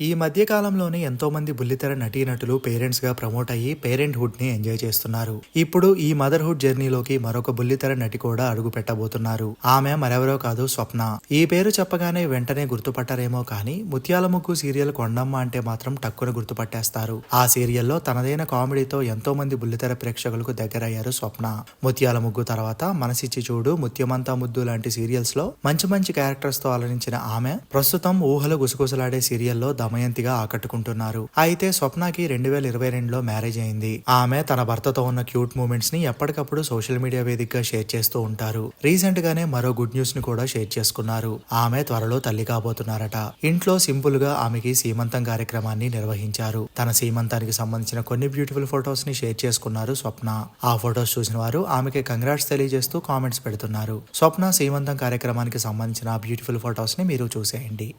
ఈ మధ్యకాలంలోనే ఎంతో మంది బుల్లితెర నటీనటులు పేరెంట్స్గా ప్రమోట్ అయ్యి పేరెంట్ హుడ్ని ఎంజాయ్ చేస్తున్నారు. ఇప్పుడు ఈ మదర్హుడ్ జర్నీలోకి మరొక బుల్లితెర నటి కూడా అడుగు పెట్టబోతున్నారు. ఆమె మరెవరో కాదు స్వప్న. ఈ పేరు చెప్పగానే వెంటనే గుర్తుపట్టరేమో కానీ ముత్యాల ముగ్గు సీరియల్ కొండమ్మ అంటే మాత్రం టక్కున గుర్తుపట్టేస్తారు. ఆ సీరియల్లో తనదైన కామెడీతో ఎంతో మంది బుల్లితెర ప్రేక్షకులకు దగ్గరయ్యారు స్వప్న. ముత్యాల ముగ్గు తర్వాత మనసిచ్చి చూడు ముత్యమంతా ముద్దు లాంటి సీరియల్స్లో మంచి మంచి క్యారెక్టర్స్తో అలరించిన ఆమె ప్రస్తుతం ఊహలు గుసగుసలాడే సీరియల్లో దమయంతిగా ఆకట్టుకుంటున్నారు. అయితే స్వప్నకి రెండు వేల ఇరవై రెండులో మ్యారేజ్ అయింది. ఆమె తన భర్తతో ఉన్న క్యూట్ మూమెంట్స్ని ఎప్పటికప్పుడు సోషల్ మీడియా వేదికగా షేర్ చేస్తూ ఉంటారు. రీసెంట్ గానే మరో గుడ్ న్యూస్ని కూడా షేర్ చేసుకున్నారు. ఆమె త్వరలో తల్లి కాబోతున్నారట. ఇంట్లో సింపుల్గా ఆమెకి సీమంతం కార్యక్రమాన్ని నిర్వహించారు. తన సీమంతానికి సంబంధించిన కొన్ని బ్యూటిఫుల్ ఫొటోస్ని షేర్ చేసుకున్నారు స్వప్న. ఆ ఫొటోస్ చూసిన వారు ఆమెకి కంగ్రాట్స్ తెలియజేస్తూ కామెంట్స్ పెడుతున్నారు. స్వప్న సీమంతం కార్యక్రమానికి సంబంధించిన బ్యూటిఫుల్ ఫొటోస్ని మీరు చూసేయండి.